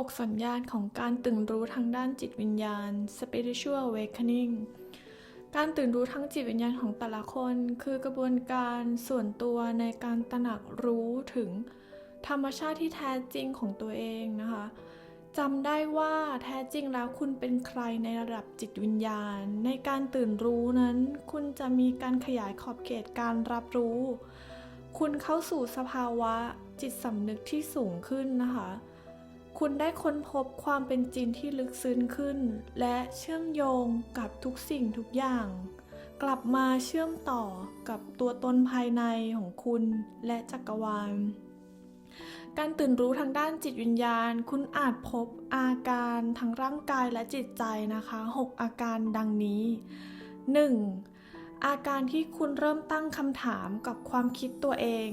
6 สัญญาณของการตื่นรู้ทางด้านจิตวิญญาณ spiritual awakening การตื่นรู้ทางจิตวิญญาณของแต่ละคน คือกระบวนการส่วนตัวในการตระหนักรู้ถึงธรรมชาติที่แท้จริงของตัวเองนะคะจำได้ว่าแท้จริงแล้วคุณเป็นใครในระดับจิตวิญญาณ ในการตื่นรู้นั้น คุณจะมีการขยายขอบเขตการรับรู้ คุณเข้าสู่สภาวะจิตสำนึกที่สูงขึ้นนะคะ คุณได้ค้นพบความเป็นจริงที่ลึกซึ้งขึ้น และเชื่อมโยงกับทุกสิ่งทุกอย่าง กลับมาเชื่อมต่อกับตัวตนภายในของคุณและจักรวาล การตื่นรู้ทางด้านจิตวิญญาณ คุณอาจพบอาการทางร่างกายและจิตใจนะคะ 6 อาการดังนี้ 1. อาการที่คุณเริ่มตั้งคำถามกับความคิดตัวเอง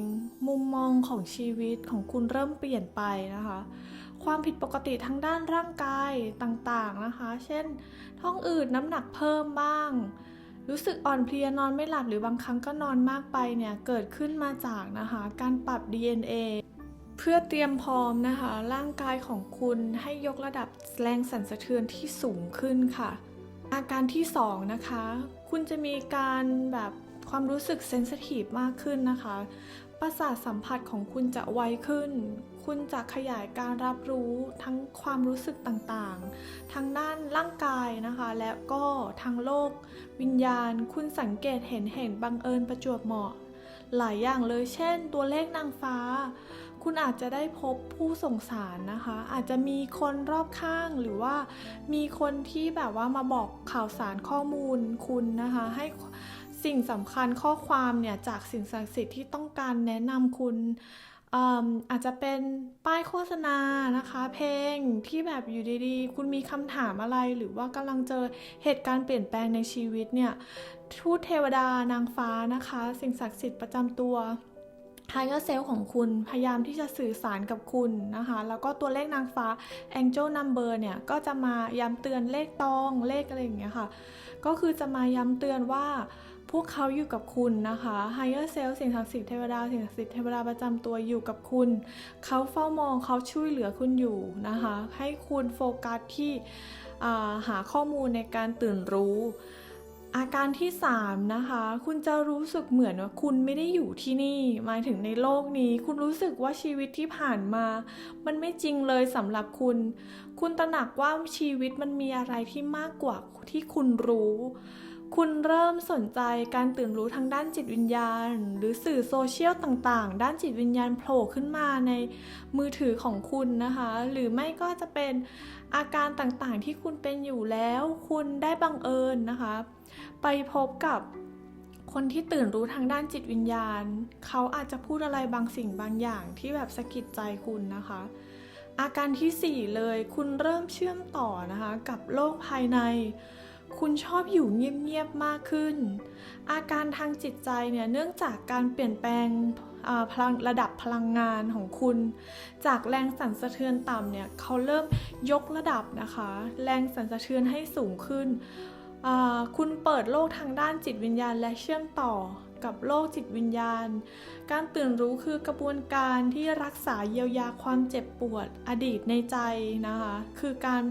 มุมมองของชีวิตของคุณเริ่มเปลี่ยนไปนะคะ ความผิดปกติทางด้านร่างกายต่างๆนะคะ เช่น ท้องอืดน้ำหนักเพิ่มบ้าง รู้สึกอ่อนเพลียนอนไม่หลับหรือบางครั้งก็นอนมากไปเนี่ยเกิดขึ้นมาจากนะคะการปรับ DNA เพื่อเตรียมพร้อมนะคะ ร่างกายของคุณให้ยกระดับแรงสั่นสะเทือนที่สูงขึ้นค่ะ อาการที่ 2 นะคะ คุณจะมีการแบบความรู้สึกเซนซิทีฟมากขึ้นนะคะ ประสาทสัมผัสของคุณจะไวขึ้น คุณจะขยายการรับรู้ทั้งความรู้สึกต่างๆ ทั้งด้านร่างกายนะคะ และก็ทางโลก วิญญาณ คุณสังเกตเห็นเห็นบังเอิญประจวบเหมาะ หลายอย่างเลยเช่น ตัวเลขนางฟ้า คุณอาจจะได้พบผู้ส่งสารนะคะ อาจจะมีคนรอบข้างหรือว่า มีคนที่แบบว่ามาบอกข่าวสารข้อมูลคุณนะคะให้สิ่งสำคัญข้อความเนี่ยจากสิ่งศักดิ์สิทธิ์ที่ต้องการแนะนำคุณ อาจจะเป็นป้ายโฆษณานะคะ เพลงที่แบบอยู่ดีๆ คุณมีคำถามอะไรหรือว่ากำลังเจอเหตุการณ์เปลี่ยนแปลงในชีวิตเนี่ยทูตเทวดานางฟ้านะคะ สิ่งศักดิ์สิทธิ์ประจำตัวไฮเ e อร์เซลของคุณพยายามที่จะสื่อสารกับคุณนะคะ แล้วก็ตัวเลขนางฟ้า Angel Number เนี่ย ก็จะมาย้ำเตือนเลขตองเลขอะไรอย่างเงี้ยค่ะ ก็คือจะมาย้ำเตือนว่า พวกเขาอยู่กับคุณนะคะไฮเ e อร์เซลสิ่งศักดิ์สิทธิ์เทวดาสิ่งศักดิ์สิทธิ์เทวดาประจำตัวอยู่กับคุณ เขาเฝ้ามองเขาช่วยเหลือคุณอยู่นะคะ ให้คุณโฟกัสที่หาข้อมูลในการตื่นรู้ อาการที่ 3 นะคะ คุณจะรู้สึกเหมือนว่าคุณไม่ได้อยู่ที่นี่หมายถึงในโลกนี้ คุณรู้สึกว่าชีวิตที่ผ่านมา มันไม่จริงเลยสำหรับคุณ คุณตระหนักว่าชีวิตมันมีอะไรที่มากกว่าที่คุณรู้ คุณเริ่มสนใจการตื่นรู้ทางด้านจิตวิญญาณ หรือสื่อโซเชียลต่างๆ ด้านจิตวิญญาณโผล่ขึ้นมาในมือถือของคุณนะคะ หรือไม่ก็จะเป็นอาการต่างๆที่คุณเป็นอยู่แล้ว คุณได้บังเอิญนะคะ ไปพบกับคนที่ตื่นรู้ทางด้านจิตวิญญาณ เขาอาจจะพูดอะไรบางสิ่งบางอย่างที่แบบสะกิดใจคุณนะคะ อาการที่ 4 เลยคุณเริ่มเชื่อมต่อนะคะ กับโลกภายใน คุณชอบอยู่เงียบๆมากขึ้น อาการทางจิตใจเนี่ยเนื่องจากการเปลี่ยนแปลงพลังระดับพลังงานของคุณ จากแรงสั่นสะเทือนต่ำเนี่ยเขาเริ่มยกระดับนะคะ แรงสั่นสะเทือนให้สูงขึ้น คุณเปิดโลกทางด้านจิตวิญญาณและเชื่อมต่อ กับโลกจิตวิญญาณ การตื่นรู้คือกระบวนการที่รักษาเยียวยาความเจ็บปวดอดีตในใจนะคะ คือการ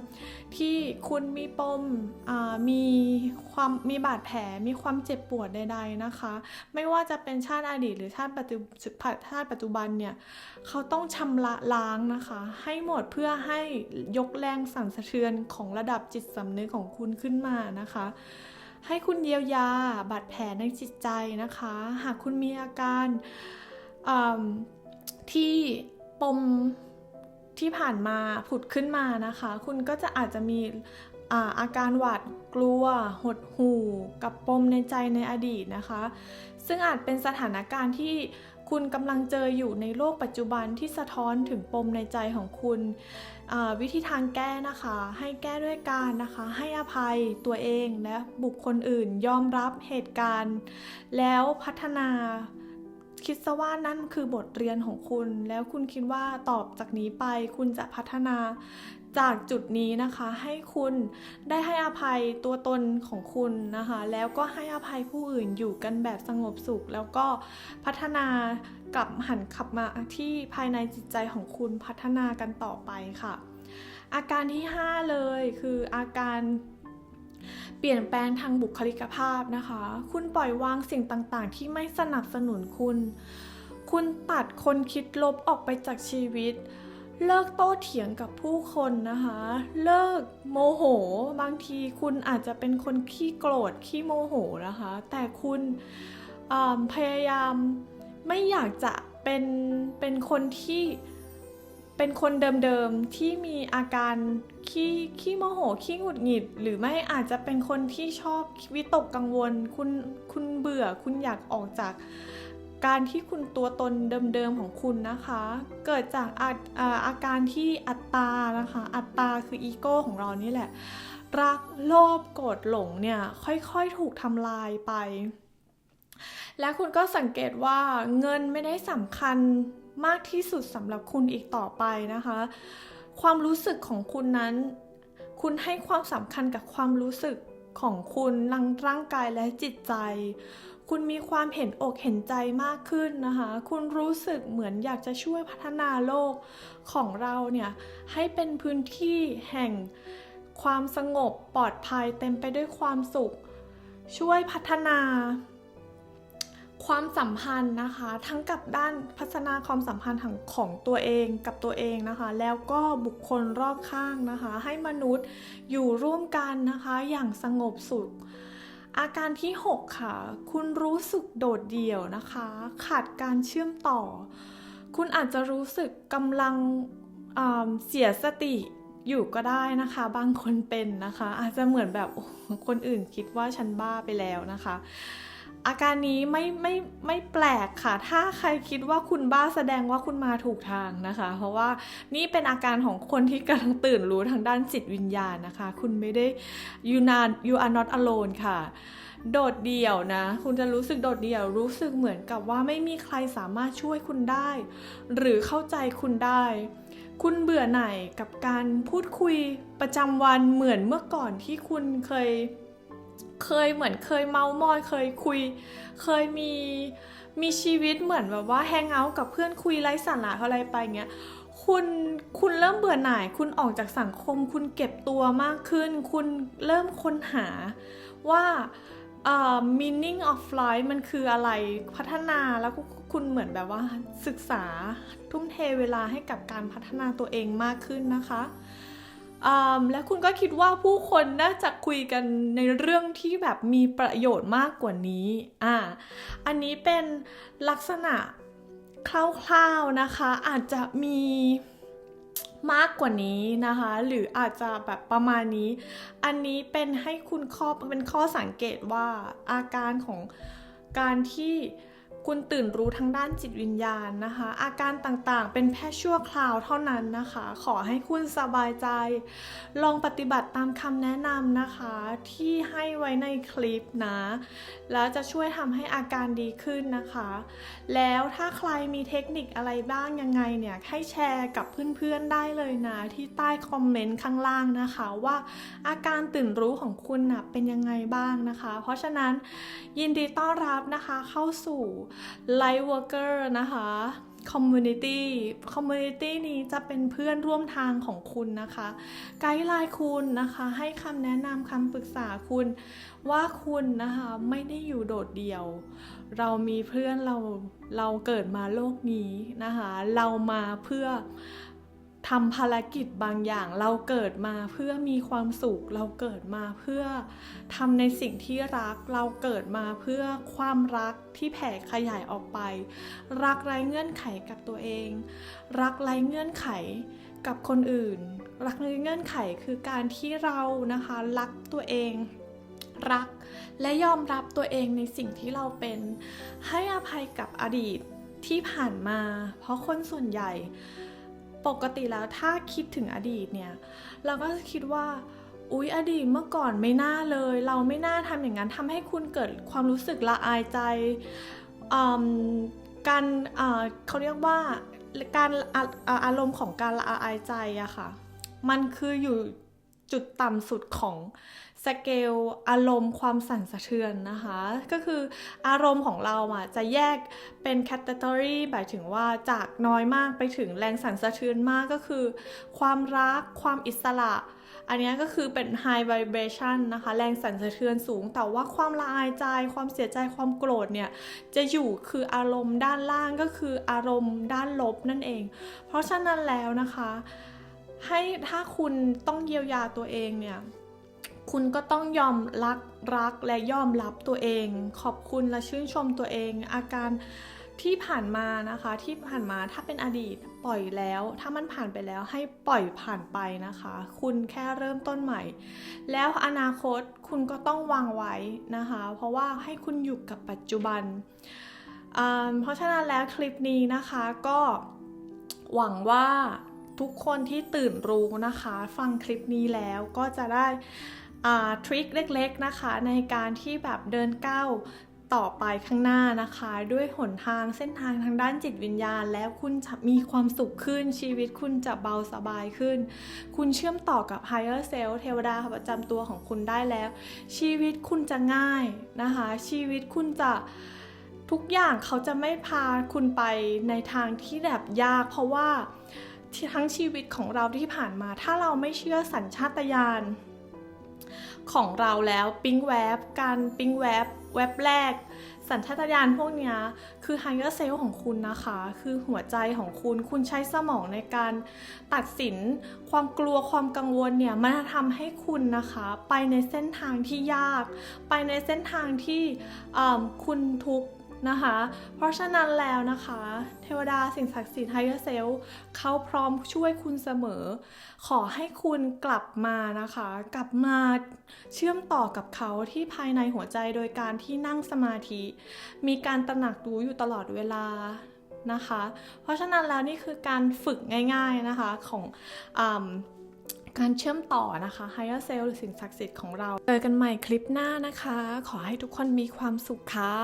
ที่คุณมีปมมีความมีบาดแผลมีความเจ็บปวดใด ๆนะคะ ไม่ว่าจะเป็นชาติอดีต หรือชาติปัจจุชาติปัจจุบันเนี่ยเขาต้องชำระล้างนะคะ ให้หมดเพื่อให้ยกแรงสั่นสะเทือนของระดับจิตสำนึกของคุณขึ้นมานะคะ ให้คุณเยียวยาบาดแผลในจิตใจนะคะ หากคุณมีอาการที่ปมที่ผ่านมาผุดขึ้นมานะคะ คุณก็จะอาจจะมีอาอาการหวาดกลัว หดหู่ กับปมในใจในอดีตนะคะ ซึ่งอาจเป็นสถานการณ์ที่ คุณกำลังเจออยู่ในโลกปัจจุบันที่สะท้อนถึงปมในใจของคุณอ่าวิธีทางแก้นะคะ ให้แก้ด้วยการนะคะ ให้อภัยตัวเองและบุคคลอื่นยอมรับเหตุการณ์ แล้วพัฒนาคิดซะว่านั่นคือบทเรียนของคุณ แล้วคุณคิดว่าตอบจากนี้ไปคุณจะพัฒนา จากจุดนี้นะคะให้คุณได้ให้อภัยตัวตนของคุณนะคะ แล้วก็ให้อภัยผู้อื่นอยู่กันแบบสงบสุข แล้วก็พัฒนากลับหันขับมาที่ภายในจิตใจของคุณพัฒนากันต่อไปค่ะ อาการที่ 5 เลยคืออาการเปลี่ยนแปลงทางบุคลิกภาพนะคะ คุณปล่อยวางสิ่งต่างๆ ที่ไม่สนับสนุนคุณ คุณตัดคนคิดลบออกไปจากชีวิต เลิกโต้เถียงกับผู้คนนะคะ เลิกโมโห บางทีคุณอาจจะเป็นคนขี้โกรธขี้โมโหนะคะ แต่คุณพยายามไม่อยากจะเป็นเป็นคนที่เป็นคนเดิมๆที่มีอาการขี้ขี้โมโหขี้หงุดหงิด หรือไม่อาจจะเป็นคนที่ชอบวิตกกังวล คุณคุณเบื่อคุณอยากออกจาก การที่คุณตัวตนเดิมๆของคุณนะคะ เกิดจากอาอาอาการที่อัตตานะคะ อัตตาคืออีโก้ของเรานี่แหละ รักโลภโกรธหลงเนี่ยค่อยๆถูกทำลายไป และคุณก็สังเกตว่าเงินไม่ได้สำคัญมากที่สุดสำหรับคุณอีกต่อไปนะคะ ความรู้สึกของคุณนั้น คุณให้ความสำคัญกับความรู้สึกของคุณทั้งร่างกายและจิตใจ คุณมีความเห็นอกเห็นใจมากขึ้นนะคะ คุณรู้สึกเหมือนอยากจะช่วยพัฒนาโลกของเราเนี่ยให้เป็นพื้นที่แห่งความสงบปลอดภัยเต็มไปด้วยความสุข ช่วยพัฒนาความสัมพันธ์นะคะ ทั้งกับด้านพัฒนาความสัมพันธ์ของของตัวเองกับตัวเองนะคะ แล้วก็บุคคลรอบข้างนะคะ ให้มนุษย์อยู่ร่วมกันนะคะ อย่างสงบสุข อาการที่ 6 ค่ะ คุณรู้สึกโดดเดี่ยวนะคะ ขาดการเชื่อมต่อ คุณอาจจะรู้สึกกำลังเสียสติอยู่ก็ได้นะคะ บางคนเป็นนะคะ อาจจะเหมือนแบบคนอื่นคิดว่าฉันบ้าไปแล้วนะคะ อาการนี้ไม่ไม่ไม่แปลกค่ะ ถ้าใครคิดว่าคุณบ้าแสดงว่าคุณมาถูกทางนะคะ เพราะว่านี่เป็นอาการของคนที่กำลังตื่นรู้ทางด้านจิตวิญญาณนะคะ คุณไม่ได้ you not you are not alone ค่ะ โดดเดี่ยวนะ คุณจะรู้สึกโดดเดี่ยว รู้สึกเหมือนกับว่าไม่มีใครสามารถช่วยคุณได้ หรือเข้าใจคุณได้ คุณเบื่อหน่ายกับการพูดคุยประจำวันเหมือนเมื่อก่อนที่คุณเคย เคยเหมือนเคยเมามอยเคยคุย เคยมีมีชีวิตเหมือนแบบว่าแฮงเอาท์กับเพื่อนคุยไร้สาระอะไรไปเงี้ยคุณคุณเริ่มเบื่อหน่าย คุณออกจากสังคม คุณเก็บตัวมากขึ้น คุณเริ่มค้นหาว่าเอ่อ meaning of life มันคืออะไรพัฒนาแล้วก็คุณเหมือนแบบว่าศึกษาทุ่มเทเวลาให้กับการพัฒนาตัวเองมากขึ้นนะคะ และคุณก็คิดว่าผู้คนน่าจะคุยกันในเรื่องที่แบบมีประโยชน์มากกว่านี้อ่าอันนี้เป็นลักษณะคร่าวๆนะคะ อาจจะมีมากกว่านี้นะคะ หรืออาจจะแบบประมาณนี้ อันนี้เป็นให้คุณข้อเป็นข้อสังเกตว่าอาการของการที่ คุณตื่นรู้ทางด้านจิตวิญญาณนะคะ อาการต่างๆ เป็นแค่ชั่วคราวเท่านั้นนะคะ ขอให้คุณสบายใจ ลองปฏิบัติตามคำแนะนำนะคะ ที่ให้ไว้ในคลิปนะ แล้วจะช่วยทำให้อาการดีขึ้นนะคะ แล้วถ้าใครมีเทคนิคอะไรบ้างยังไงเนี่ยให้แชร์กับเพื่อนๆได้เลยนะ ที่ใต้คอมเมนต์ข้างล่างนะคะว่าอาการตื่นรู้ของคุณนะเป็นยังไงบ้างนะคะ เพราะฉะนั้นยินดีต้อนรับนะคะเข้าสู่ Light Worker นะคะ Community Community นี้จะเป็นเพื่อนร่วมทางของคุณนะคะ ไกด์ไลน์คุณนะคะ ให้คำแนะนำคำปรึกษาคุณว่าคุณนะคะไม่ได้อยู่โดดเดี่ยว เรามีเพื่อนเราเราเกิดมาโลกนี้นะคะ เรามาเพื่อ ทำภารกิจบางอย่างเราเกิดมาเพื่อมีความสุข เราเกิดมาเพื่อทำในสิ่งที่รัก เราเกิดมาเพื่อความรักที่แผ่ขยายออกไป รักไร้เงื่อนไขกับตัวเอง รักไร้เงื่อนไขกับคนอื่น รักไร้เงื่อนไขคือการที่เรานะคะรักตัวเองรักและยอมรับตัวเองในสิ่งที่เราเป็น ให้อภัยกับอดีตที่ผ่านมา เพราะคนส่วนใหญ่ ปกติแล้วถ้าคิดถึงอดีตเนี่ย เราก็จะคิดว่าอุ๊ยอดีตเมื่อก่อนไม่น่าเลย เราไม่น่าทำอย่างนั้นทำให้คุณเกิดความรู้สึกละอายใจอืมการเอ่อเขาเรียกว่าการอาอารมณ์ของการละอายใจอะค่ะ มันคืออยู่จุดต่ำสุดของ สเกลอารมณ์ความสั่นสะเทือนนะคะ ก็คืออารมณ์ของเราอะจะแยกเป็นแคตตา o r y หมายถึงว่าจากน้อยมากไปถึงแรงสั่นสะเทือนมากก็คือ ความรักความอิสระ อันนี้ก็คือเป็น high vibration นะคะ แรงสั่นสะเทือนสูง แต่ว่าความละอายใจ ความเสียใจความโกรธเนี่ย จะอยู่คืออารมณ์ด้านล่างก็คืออารมณ์ด้านลบนั่นเอง เพราะฉะนั้นแล้วนะคะ ให้ถ้าคุณต้องเยียวยาตัวเองเนี่ย คุณก็ต้องยอมรักรักและยอมรับตัวเอง ขอบคุณและชื่นชมตัวเอง อาการที่ผ่านมานะคะที่ผ่านมาถ้าเป็นอดีตปล่อยแล้ว ถ้ามันผ่านไปแล้วให้ปล่อยผ่านไปนะคะ คุณแค่เริ่มต้นใหม่ แล้วอนาคตคุณก็ต้องวางไว้นะคะ เพราะว่าให้คุณอยู่กับปัจจุบัน เพราะฉะนั้นแล้วคลิปนี้นะคะก็หวังว่าทุกคนที่ตื่นรู้นะคะ ฟังคลิปนี้แล้วก็จะได้ ทริคเล็กๆนะคะ ในการที่แบบเดินก้าวต่อไปข้างหน้านะคะ ด้วยหนทางเส้นทางทางด้านจิตวิญญาณ แล้วคุณจะมีความสุขขึ้นชีวิตคุณจะเบาสบายขึ้น คุณเชื่อมต่อกับ higher self เทวดาประจำตัวของคุณได้แล้ว ชีวิตคุณจะง่ายนะคะ ชีวิตคุณจะทุกอย่างเขาจะไม่พาคุณไปในทางที่แบบยาก เพราะว่าทั้งชีวิตของเราที่ผ่านมา ถ้าเราไม่เชื่อสัญชาตญาณ ของเราแล้วปิ๊งแวบการปิ๊งแวบแวบแรก สัญชาตญาณพวกนี้คือ higher self ของคุณนะคะ คือหัวใจของคุณคุณใช้สมองในการตัดสินความกลัวความกังวลเนี่ยมันทำให้คุณนะคะ ไปในเส้นทางที่ยาก ไปในเส้นทางที่คุณทุกข์ นะคะ เพราะฉะนั้นแล้วนะคะ เทวดาสิ่งศักดิ์สิทธิ์ higher self เขาพร้อมช่วยคุณเสมอ ขอให้คุณกลับมานะคะ กลับมาเชื่อมต่อกับเขาที่ภายในหัวใจโดยการที่นั่งสมาธิ มีการตระหนักรู้อยู่ตลอดเวลานะคะ เพราะฉะนั้นแล้วนี่คือการฝึกง่าย ๆนะคะของอการเชื่อมต่อนะคะ higher self หรือสิ่งศักดิ์สิทธิ์ของเรา เจอกันใหม่คลิปหน้านะคะ ขอให้ทุกคนมีความสุขค่ะ